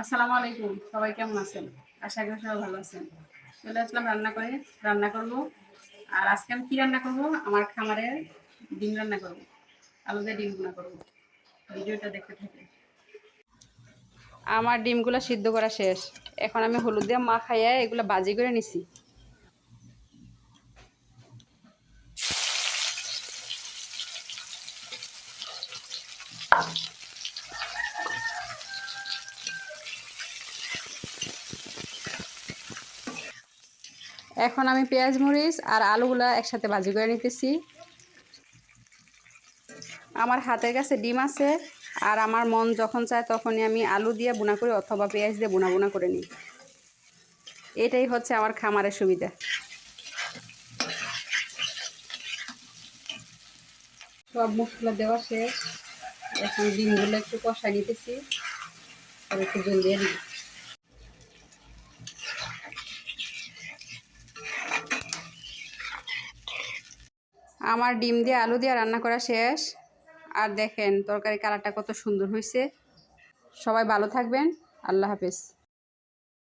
আসসালামু আলাইকুম। সবাই কেমন আছেন? আশা করি সবাই ভালো আছেন। চলে আসলাম রান্না করে। রান্না করব। আর আজকে আমি কি রান্না করব? আমার খামারে ডিম রান্না করব। আলু দিয়ে ডিম রান্না করব। ভিডিওটা দেখতে থাকেন। আমার ডিমগুলো সিদ্ধ করা শেষ। এখন আমি হলুদ দিয়ে মা খাইয়া এগুলো বাজি করে নিছি। এখন আমি পেঁয়াজ, মরিচ আর আলুগুলা একসাথে ভাজি করে নিতেছি। আমার হাতের কাছে ডিম আছে আর আমার মন যখন চায় তখনই আমি আলু দিয়ে বুনা করি অথবা পেঁয়াজ দিয়ে বুনা বুনা করে নিই। এটাই হচ্ছে আমার খামারের সুবিধা। সব মশলা দেওয়া শেষ। এখন ডিমগুলো একটু কষা নিতেছি। আর একটু জল দিয়ে দিই আমার ডিম দিয়ে আলু দিয়ে রান্না করা শেষ। আর দেখেন তরকারি কালারটা কত সুন্দর হয়েছে। সবাই ভালো থাকবেন। আল্লাহ হাফেজ।